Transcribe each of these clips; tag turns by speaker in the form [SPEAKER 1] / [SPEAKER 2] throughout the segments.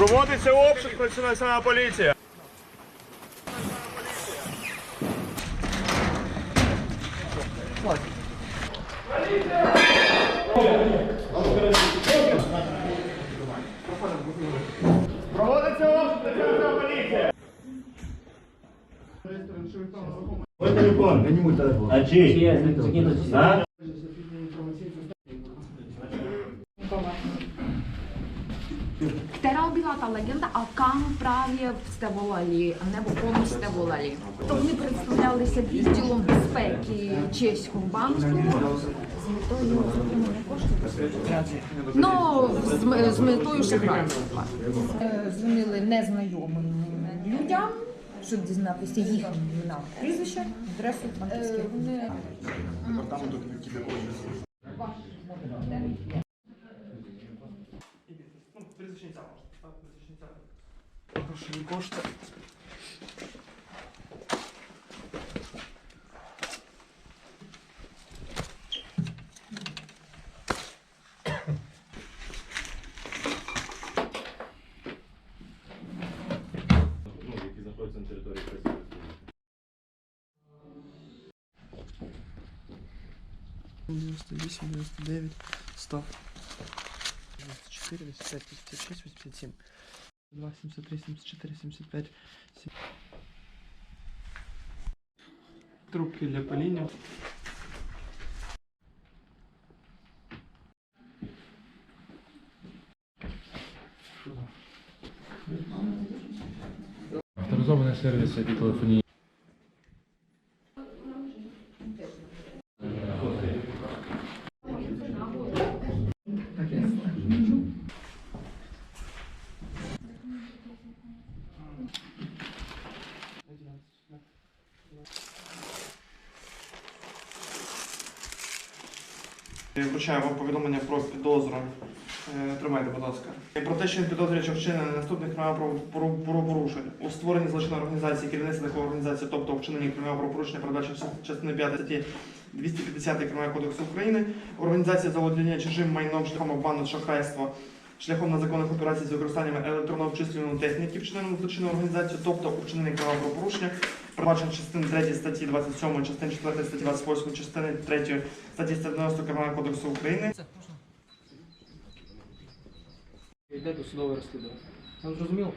[SPEAKER 1] Проводиться обшук національна поліція. Проводиться обшук національна поліція.
[SPEAKER 2] Мой телефон, гони мой телефон. А чей? А?
[SPEAKER 3] Legenda a kam právě jste volali, nebo komu jste volali? Вони представлялися відділом безпеки чеського банку з метою. Ну, з, з метою шахрайства. Е, Дзвонили незнайомим людям, щоб дізнатися їхні імена, прізвища, адресу банківських.
[SPEAKER 1] Грошові кошти.
[SPEAKER 2] Ну, які знаходяться на території Російської Республіки.
[SPEAKER 4] 98, 99, 100. 94, 85, 86, 87. 2, 73, 74, 75. сім- Трубки для паління.
[SPEAKER 5] Авторизований сервіс і телефонії.
[SPEAKER 6] Вручаю вам повідомлення про підозру. Е, Тримайте, будь ласка. Про те, що він підозрює, що вчинення наступних кримінальних право- правопорушень у створенні злочинної організації, керівництва такої організації, тобто вчиненні кримінального правопорушення, передбачено частини 5 статті 250 Кримінального кодексу України, організація заволодіння чужим майном шляхом обману шахрайства, шляхом незаконних операцій з використанням електронного обчислювальної техніки, вчиненому злочинною організацією, тобто у вчиненні правопорушення, передбачено частини 3 статті 27, частини 4 статті 28, частини 3 статті 190 Кримінального кодексу України.
[SPEAKER 4] Йде до судового розслідування. Вам зрозуміло?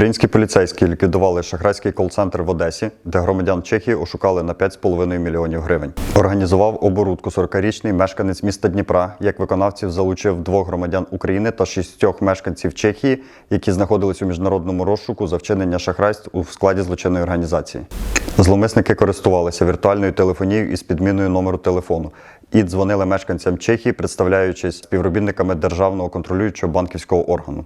[SPEAKER 7] Українські поліцейські ліквідували шахрайський кол-центр в Одесі, де громадян Чехії ошукали на 5,5 мільйонів гривень. Організував оборудку 40-річний мешканець міста Дніпра. Як виконавців залучив двох громадян України та шістьох мешканців Чехії, які знаходились у міжнародному розшуку за вчинення шахрайств у складі злочинної організації. Зловмисники користувалися віртуальною телефонією із підміною номеру телефону і дзвонили мешканцям Чехії, представляючись співробітниками державного контролюючого банківського органу.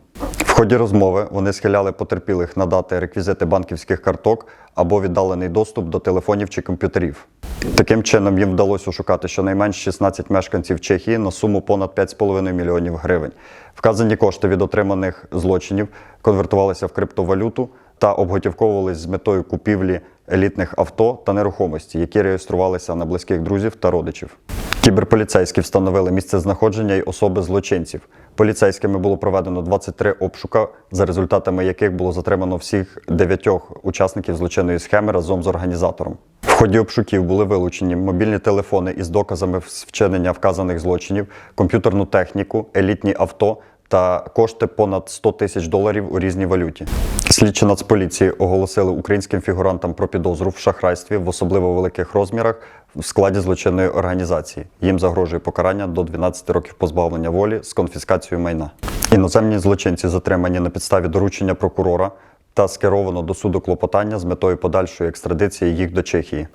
[SPEAKER 7] Ході розмови вони схиляли потерпілих надати реквізити банківських карток або віддалений доступ до телефонів чи комп'ютерів. Таким чином їм вдалося ошукати щонайменш 16 мешканців Чехії на суму понад 5,5 мільйонів гривень. Вказані кошти від отриманих злочинів конвертувалися в криптовалюту та обготівковувались з метою купівлі елітних авто та нерухомості, які реєструвалися на близьких друзів та родичів. Кіберполіцейські встановили місце знаходження й особи злочинців. Поліцейськими було проведено 23 обшука, за результатами яких було затримано всіх дев'ятьох учасників злочинної схеми разом з організатором. В ході обшуків були вилучені мобільні телефони із доказами вчинення вказаних злочинів, комп'ютерну техніку, елітні авто та кошти понад 100 тисяч доларів у різній валюті. Слідчі Нацполіції оголосили українським фігурантам про підозру в шахрайстві в особливо великих розмірах в складі злочинної організації. Їм загрожує покарання до 12 років позбавлення волі з конфіскацією майна. Іноземні злочинці затримані на підставі доручення прокурора та скеровано до суду клопотання з метою подальшої екстрадиції їх до Чехії.